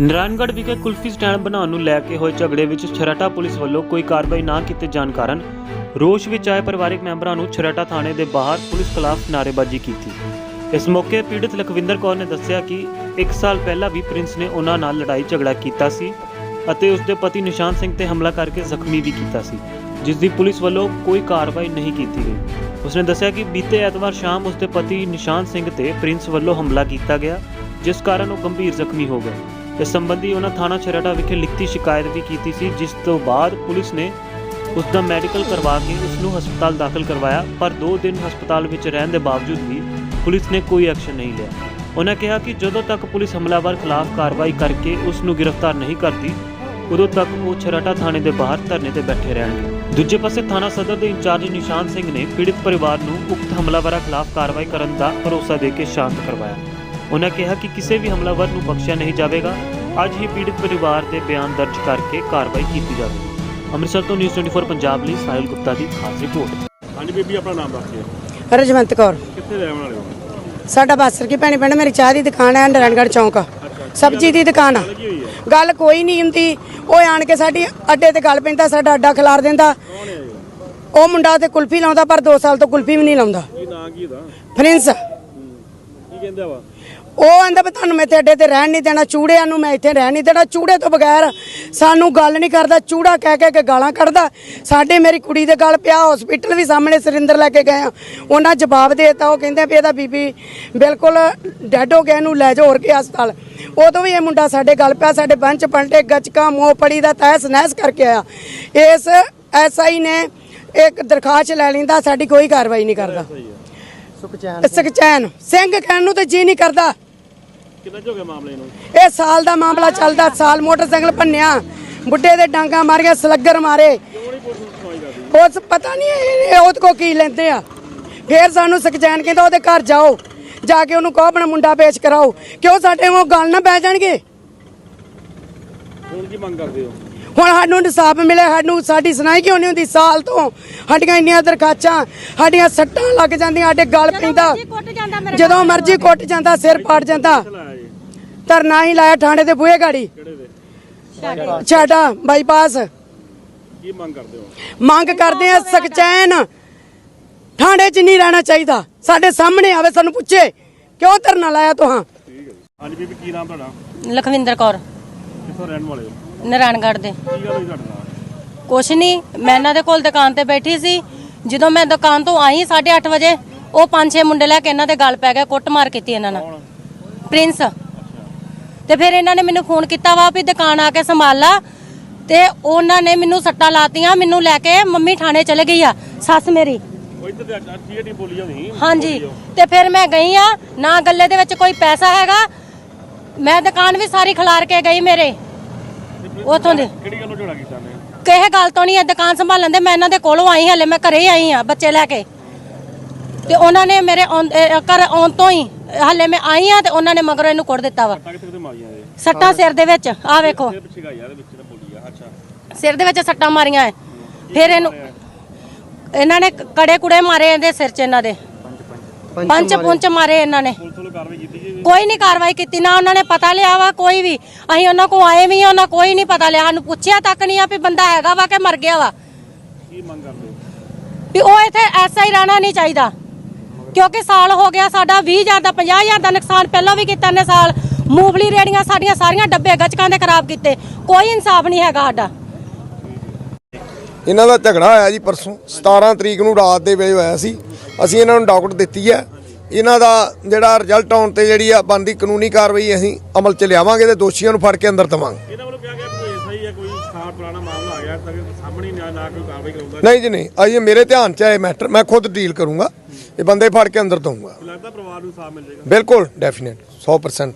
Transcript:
ਨਾਰਾਇਣਗੜ੍ਹ ਵਿਖੇ ਕੁਲਫੀ ਸਟੈਂਡ ਬਣਾਉਣ ਨੂੰ ਲੈ ਕੇ ਹੋਏ ਝਗੜੇ ਵਿੱਚ ਛਰਾਟਾ ਪੁਲਿਸ ਵੱਲੋਂ ਕੋਈ ਕਾਰਵਾਈ ਨਾ ਕੀਤੇ ਜਾਣ ਕਾਰਨ ਰੋਸ਼ ਵਿੱਚ ਆਏ ਪਰਿਵਾਰਕ ਮੈਂਬਰਾਂ ਨੂੰ ਛਰਾਟਾ ਥਾਣੇ ਦੇ ਬਾਹਰ ਪੁਲਿਸ ਖਿਲਾਫ ਨਾਅਰੇਬਾਜ਼ੀ ਕੀਤੀ। ਇਸ ਮੌਕੇ ਪੀੜਤ ਲਖਵਿੰਦਰ ਕੌਰ ਨੇ ਦੱਸਿਆ ਕਿ 1 ਸਾਲ ਪਹਿਲਾਂ ਵੀ ਪ੍ਰਿੰਸ ਨੇ ਉਹਨਾਂ ਨਾਲ ਲੜਾਈ ਝਗੜਾ ਕੀਤਾ ਸੀ ਅਤੇ ਉਸ ਦੇ ਪਤੀ ਨਿਸ਼ਾਨ ਸਿੰਘ ਤੇ ਹਮਲਾ ਕਰਕੇ ਜ਼ਖਮੀ ਵੀ ਕੀਤਾ ਸੀ, ਜਿਸ ਦੀ ਪੁਲਿਸ ਵੱਲੋਂ ਕੋਈ ਕਾਰਵਾਈ ਨਹੀਂ ਕੀਤੀ ਗਈ। ਉਸਨੇ ਦੱਸਿਆ ਕਿ ਬੀਤੇ ਐਤਵਾਰ ਸ਼ਾਮ ਉਸ ਦੇ ਪਤੀ ਨਿਸ਼ਾਨ ਸਿੰਘ ਤੇ ਪ੍ਰਿੰਸ ਵੱਲੋਂ ਹਮਲਾ ਕੀਤਾ ਗਿਆ, ਜਿਸ ਕਾਰਨ ਉਹ ਗੰਭੀਰ ਜ਼ਖਮੀ ਹੋ ਗਏ। ਇਸ ਸੰਬੰਧੀ ਉਹਨਾਂ ਥਾਣਾ ਛਰੜਾ ਵਿਖੇ ਲਿਖਤੀ ਸ਼ਿਕਾਇਤ ਵੀ ਕੀਤੀ ਸੀ, ਜਿਸ ਤੋਂ ਬਾਅਦ ਪੁਲਿਸ ਨੇ ਉਸ ਦਾ ਮੈਡੀਕਲ ਕਰਵਾ ਕੇ ਉਸ ਨੂੰ ਹਸਪਤਾਲ ਦਾਖਲ ਕਰਵਾਇਆ। ਪਰ 2 ਦਿਨ ਹਸਪਤਾਲ ਵਿੱਚ ਰਹਿਣ ਦੇ ਬਾਵਜੂਦ ਵੀ ਪੁਲਿਸ ਨੇ ਕੋਈ ਐਕਸ਼ਨ ਨਹੀਂ ਲਿਆ। ਉਹਨਾਂ ਕਿਹਾ ਕਿ ਜਦੋਂ ਤੱਕ ਪੁਲਿਸ ਹਮਲਾਵਰ ਖਿਲਾਫ ਕਾਰਵਾਈ ਕਰਕੇ ਉਸ ਨੂੰ ਗ੍ਰਿਫਤਾਰ ਨਹੀਂ ਕਰਦੀ, ਉਦੋਂ ਤੱਕ ਉਹ ਛਰਾਟਾ ਥਾਣੇ ਦੇ ਬਾਹਰ ਧਰਨੇ ਤੇ ਬੈਠੇ ਰਹਿਣਗੇ। ਦੂਜੇ ਪਾਸੇ ਥਾਣਾ ਸਦਰ ਦੇ ਇੰਚਾਰਜ ਨਿਸ਼ਾਨ ਸਿੰਘ ਨੇ ਪੀੜਤ ਪਰਿਵਾਰ ਨੂੰ ਉਕਤ ਹਮਲਾਵਰਾਂ ਖਿਲਾਫ ਕਾਰਵਾਈ ਕਰਨ ਦਾ ਭਰੋਸਾ ਦੇ ਕੇ ਸ਼ਾਂਤ ਕਰਵਾਇਆ। ਉਹਨਾਂ ਕਿਹਾ ਕਿ ਕਿਸੇ ਵੀ ਹਮਲਾਵਰ ਨੂੰ ਬਖਸ਼ਿਆ ਨਹੀਂ ਜਾਵੇਗਾ। ਅੱਜ ਹੀ ਪੀੜਿਤ ਪਰਿਵਾਰ ਦੇ ਬਿਆਨ ਦਰਜ ਕਰਕੇ ਕਾਰਵਾਈ ਕੀਤੀ ਜਾਵੇਗੀ। ਅੰਮ੍ਰਿਤਸਰ ਤੋਂ ਨਿਊਜ਼ 24 ਪੰਜਾਬ ਲਈ ਸਾਹਿਲ ਗੁਪਤਾ ਦੀ ਖਾਸ ਰਿਪੋਰਟ। ਹਾਂਜੀ ਬੀਬੀ ਆਪਣਾ ਨਾਮ ਦੱਸ ਦਿਓ। ਰਜਵੰਤ ਕੌਰ। ਕਿੱਥੇ ਰਹਿਣ ਵਾਲੇ ਹੋ? ਸਾਡਾ ਬਾਸਰ ਕੀ ਭੈਣੇ ਪਿੰਡ ਮੇਰੀ ਚਾਹ ਦੀ ਦੁਕਾਨ ਹੈ ਨਾਰਾਇਣਗੜ੍ਹ ਚੌਂਕ। ਸਬਜ਼ੀ ਦੀ ਦੁਕਾਨ ਆ। ਗੱਲ ਕੋਈ ਨਹੀਂ ਹੁੰਦੀ। ਉਹ ਆਣ ਕੇ ਸਾਡੀ ਅੱਡੇ ਤੇ ਗੱਲ ਪੈਂਦਾ ਸਾਡਾ ਅੱਡਾ ਖਿਲਾਰ ਦਿੰਦਾ? ਉਹ ਮੁੰਡਾ ਤੇ ਕੁਲਫੀ ਲਾਉਂਦਾ ਪਰ 2 ਸਾਲ ਤੋਂ ਕੁਲਫੀ ਵੀ ਨਹੀਂ ਲਾਉਂਦਾ। ਕੀ ਨਾਂ ਕੀ ਇਹਦਾ ਪ੍ਰਿੰਸ। ਕੀ ਕਹਿੰਦਾ ਵਾ? ਉਹ ਕਹਿੰਦਾ ਵੀ ਤੁਹਾਨੂੰ ਮੈਂ ਤੇ ਅੱਡੇ ਤੇ ਰਹਿਣ ਨਹੀਂ ਦੇਣਾ, ਚੂੜਿਆਂ ਨੂੰ ਮੈਂ ਇੱਥੇ ਰਹਿਣ ਨਹੀਂ ਦੇਣਾ। ਚੂੜੇ ਤੋਂ ਬਗੈਰ ਸਾਨੂੰ ਗੱਲ ਨਹੀਂ ਕਰਦਾ, ਚੂੜਾ ਕਹਿ ਕਹਿ ਕੇ ਗਾਲਾਂ ਕੱਢਦਾ। ਸਾਡੇ ਮੇਰੀ ਕੁੜੀ ਦੇ ਗੱਲ ਪਿਆ ਹਸਪੀਟਲ ਵੀ ਸਾਹਮਣੇ ਸੁਰਿੰਦਰ ਲੈ ਕੇ ਗਏ ਆ। ਉਹਨਾਂ ਜਵਾਬ ਦੇਤਾ, ਉਹ ਕਹਿੰਦੇ ਵੀ ਇਹਦਾ ਬੀਬੀ ਬਿਲਕੁਲ ਡੈਡ ਹੋ ਗਿਆ, ਇਹਨੂੰ ਲੈ ਜਾਓ ਹੋਰ ਕੇ ਹਸਪਤਾਲ। ਉਦੋਂ ਵੀ ਇਹ ਮੁੰਡਾ ਸਾਡੇ ਗੱਲ ਪਿਆ, ਸਾਡੇ ਬੰਚ ਪਲਟੇ, ਗੱਚਕਾ, ਮੋਹ ਪੜੀ ਦਾ ਤੈਸ ਨਹਿਸ ਕਰਕੇ ਆਇਆ। ਇਸ ਐਸਆਈ ਨੇ ਇੱਕ ਦਰਖਾਸਤ ਲੈ ਲੈਂਦਾ, ਸਾਡੀ ਕੋਈ ਕਾਰਵਾਈ ਨਹੀਂ ਕਰਦਾ। ਸੁਖਚੈਨ ਸਿੰਘ। ਕਹਿਣ ਨੂੰ ਤੇ ਜੀ ਨਹੀਂ ਕਰਦਾ। ਕਿੰਨਾ ਹੋ ਗਿਆ ਮਾਮਲੇ ਨੂੰ? ਇਹ ਸਾਲ ਦਾ ਮਾਮਲਾ ਚੱਲਦਾ ਸਾਲ ਮੋਟਰਸਾਈਕਲ ਭੰਨਿਆ ਬੁੱਢੇ ਦੇ ਡਾਂਗਾ ਮਾਰੀਆਂ ਸਲੱਗਰ ਮਾਰੇ। ਪੁਲਿਸ ਪਤਾ ਨਹੀਂ ਇਹ ਉਹਦੇ ਕੋ ਕੀ ਲੈਂਦੇ ਆ। ਫੇਰ ਸਾਨੂੰ ਸੁਖਚੈਨ ਕਹਿੰਦਾ ਉਹਦੇ ਘਰ ਜਾਓ। ਜਾ ਕੇ ਉਹਨੂੰ ਕਹੋ ਆਪਣਾ ਮੁੰਡਾ ਪੇਸ਼ ਕਰਾਓ। ਕਿਉਂ ਸਾਡੇ ਉਹ ਗੱਲ ਨਾ ਬਹਿ ਜਾਣਗੇ? ਹੁਣ ਕੀ ਮੰਗ ਕਰਦੇ ਹੋ? ਹੁਣ ਸਾਨੂੰ ਇਨਸਾਫ ਮਿਲੇ ਸਾਨੂੰ ਸਾਡੀ ਸੁਣਾਈ ਕਿਉਂ ਨਹੀਂ ਹੁੰਦੀ ਸਾਲ ਤੋਂ? ਸਾਡੀਆਂ ਇੰਨੀਆਂ ਦਰਖਾਸਤਾਂ ਸਾਡੀਆਂ ਸੱਟਾਂ ਲੱਗ ਜਾਂਦੀਆਂ ਸਾਡੇ ਗਲ ਪੈਂਦਾ। ਜਦੋਂ ਮਰਜ਼ੀ ਕੁੱਟ ਜਾਂਦਾ ਸਿਰ ਪਾੜ ਜਾਂਦਾ। ਧਰਨਾ ਹੀ ਲਾਇਆ ਥਾਣੇ ਦੇ ਬੂਹੇ ਗਾੜੀ। ਛਾਟਾ ਬਾਈਪਾਸ। ਕੀ ਮੰਗ ਕਰਦੇ ਹੋ? ਮੰਗ ਕਰਦੇ ਆ ਸਕਚੈਨ ਥਾਣੇ 'ਚ ਨਹੀਂ ਰਹਿਣਾ ਚਾਹੀਦਾ। ਸਾਡੇ ਸਾਹਮਣੇ ਆਵੇ ਸਾਨੂੰ ਪੁੱਛੇ ਕਿਉਂ ਧਰਨਾ ਲਾਇਆ ਤੁਹਾਂ? ਠੀਕ ਹੈ ਜੀ। ਹਾਂਜੀ ਬੀਬੀ ਕੀ ਨਾਮ ਤੁਹਾਡਾ? ਲਖਵਿੰਦਰ ਕੌਰ। ਕਿੱਥੋਂ ਰਹਿਣ ਵਾਲੇ ਹੋ? ਨਾਰਾਇਣਗੜ੍ਹ ਦੇ। ਕੀ ਗੱਲ ਹੋਈ ਤੁਹਾਡੇ ਨਾਲ ਕੁਛ ਨਹੀਂ ਮੈਂ ਇਹਨਾਂ ਦੇ ਕੋਲ ਦੁਕਾਨ ਤੇ ਬੈਠੀ ਸੀ। ਜਦੋਂ ਮੈਂ ਦੁਕਾਨ ਤੋਂ ਆਈ 8:30 ਵਜੇ ਉਹ ਪੰਜ ਛੇ ਮੁੰਡੇ ਲੈ ਕੇ ਇਹਨਾਂ ਦੇ ਗਲ ਪੈ ਗਏ ਕੁੱਟਮਾਰ ਕੀਤੀ ਇਹਨਾਂ ਨਾਲ। ਪ੍ਰਿੰਸ। ਤੇ ਫਿਰ ਇਹਨਾਂ ਨੇ ਮੈਨੂੰ ਫੋਨ ਕੀਤਾ ਵਾ ਵੀ ਦੁਕਾਨ ਆ ਕੇ ਸੰਭਾਲ ਲਾ। ਤੇ ਉਹਨਾਂ ਨੇ ਮੈਨੂੰ ਸੱਟਾਂ ਲਾਤੀਆਂ ਮੈਨੂੰ ਲੈ ਕੇ ਮੰਮੀ ਥਾਣੇ ਚਲੇ ਗਈ ਆ ਸੱਸ ਮੇਰੀ। ਉਹ ਇੱਧਰ ਤੇ ਅੱਜ ਟੀਏਟੀ ਬੋਲੀ ਹੋਣੀ ਹਾਂਜੀ। ਤੇ ਫਿਰ ਮੈਂ ਗਈ ਆ ਨਾ ਗੱਲੇ ਦੇ ਵਿੱਚ ਕੋਈ ਪੈਸਾ ਹੈਗਾ। ਮੈਂ ਦੁਕਾਨ ਵੀ ਸਾਰੀ ਖਿਲਾਰ ਕੇ ਗਈ ਮੇਰੇ। ਉਥੋਂ ਦੇ। ਕਿਹੜੀ ਗੱਲੋਂ ਝੋੜਾ ਕੀਤਾ ਨੇ ਕਿਸੇ ਗੱਲ ਤੋਂ ਨਹੀਂ ਇਹ ਦੁਕਾਨ ਸੰਭਾਲਣ ਦੇ ਮੈਂ ਇਹਨਾਂ ਦੇ ਕੋਲੋਂ ਆਈ ਹਲੇ ਮੈਂ ਘਰੇ ਆਈ ਆ ਬੱਚੇ ਲੈ ਕੇ। ਤੇ ਉਹਨਾਂ ਨੇ ਮੇਰੇ ਘਰ ਆਉਣ ਤੋਂ ਹੀ ਹਲੇ ਮੈਂ ਆਈ ਆ ਤੇ ਉਹਨਾਂ ਨੇ ਮਗਰੋਂ ਇਹਨੂੰ ਕੁੱਟ ਦਿੱਤਾ ਵਾ। ਸੱਟਾਂ ਸਿਰ ਦੇ ਵਿੱਚ ਆ ਵੇਖੋ ਸਿਰ ਦੇ ਵਿੱਚ ਸੱਟਾਂ ਮਾਰੀਆਂ ਐ। ਫਿਰ ਇਹਨੂੰ ਇਹਨਾਂ ਨੇ ਕੜੇ ਕੁੜੇ ਮਾਰੇ ਇਹਦੇ ਸਿਰ 'ਚ ਇਹਨਾਂ ਦੇ। ਪੰਜ ਪੁੰਚ ਮਾਰੇ ਇਹਨਾਂ ਨੇ। ਕੋਈ ਨਹੀਂ ਕਾਰਵਾਈ ਕੀਤੀ ਨਾ ਉਹਨਾਂ ਨੇ ਪਤਾ ਲਿਆ ਵਾ ਕੋਈ ਵੀ। ਅਸੀਂ ਉਹਨਾਂ ਕੋ ਆਏ ਵੀ ਉਹਨਾਂ ਕੋਈ ਨਹੀਂ ਪਤਾ ਲਿਆ। ਸਾਨੂੰ ਪੁੱਛਿਆ ਤੱਕ ਨਹੀਂ ਆ ਵੀ ਬੰਦਾ ਹੈਗਾ ਵਾ ਕਿ ਮਰ ਗਿਆ ਵਾ। ਕੀ ਮੰਗ ਕਰਦੇ ਹੋ? ਵੀ ਉਹ ਇੱਥੇ ਐਸਾ ਹੀ ਰਹਿਣਾ ਨਹੀਂ ਚਾਹੀਦਾ। ਕਿਉਂਕਿ ਸਾਲ ਹੋ ਗਿਆ ਸਾਡਾ 20000 ਦਾ 50000 ਦਾ ਨੁਕਸਾਨ ਪਹਿਲਾਂ ਵੀ ਕੀਤਾ ਨੇ ਸਾਲ। ਮੂੰਗਫਲੀ ਰੇੜੀਆਂ ਸਾਡੀਆਂ ਸਾਰੀਆਂ ਡੱਬੇ ਗੱਚਕਾਂ ਦੇ ਖਰਾਬ ਕੀਤੇ। ਕੋਈ ਇਨਸਾਫ ਨਹੀਂ ਹੈਗਾ ਸਾਡਾ। ਇਹਨਾਂ ਦਾ ਝਗੜਾ ਹੋਇਆ ਜੀ ਪਰਸੋਂ 17 ਤਰੀਕ ਨੂੰ ਰਾਤ ਦੇ ਵੇਲੇ ਹੋਇਆ ਸੀ। ਅਸੀਂ ਇਹਨਾਂ ਨੂੰ ਡਾਕਟਰ ਦਿੱਤੀ ਹੈ। ਇਹਨਾਂ ਦਾ ਜਿਹੜਾ ਰਿਜ਼ਲਟ ਆਉਣ ਤੇ ਜਿਹੜੀ ਆ ਬੰਦੀ ਕਾਨੂੰਨੀ ਕਾਰਵਾਈ ਅਸੀਂ ਅਮਲ ਚ ਲਿਆਵਾਂਗੇ ਤੇ ਦੋਸ਼ੀਆਂ ਨੂੰ ਫੜ ਕੇ ਅੰਦਰ ਦਵਾਂਗੇ। ਇਹਨਾਂ ਵੱਲੋਂ ਕਿਹਾ ਗਿਆ ਕੋਈ ਐਸਾ ਹੀ ਹੈ ਕੋਈ ਖਾਸ ਪੁਰਾਣਾ ਮਾਮਲਾ ਆ ਗਿਆ ਤਾਂ ਕਿ ਸਾਹਮਣੇ ਹੀ ਨਾ ਕੋਈ ਕਾਰਵਾਈ ਕਰਾਉਂਦਾ ਨਹੀਂ ਜੀ ਨਹੀਂ। ਅਜੇ ਮੇਰੇ ਧਿਆਨ ਚ ਆਏ ਮੈਟਰ ਮੈਂ ਖੁਦ ਡੀਲ ਕਰੂੰਗਾ। ਇਹ ਬੰਦੇ ਫੜ ਕੇ ਅੰਦਰ ਦਊਂਗਾ। ਲੱਗਦਾ ਪਰਿਵਾਰ ਨੂੰ ਸਾਥ ਮਿਲ ਜਾਏਗਾ। ਬਿਲਕੁਲ ਡੈਫੀਨਿਟ 100%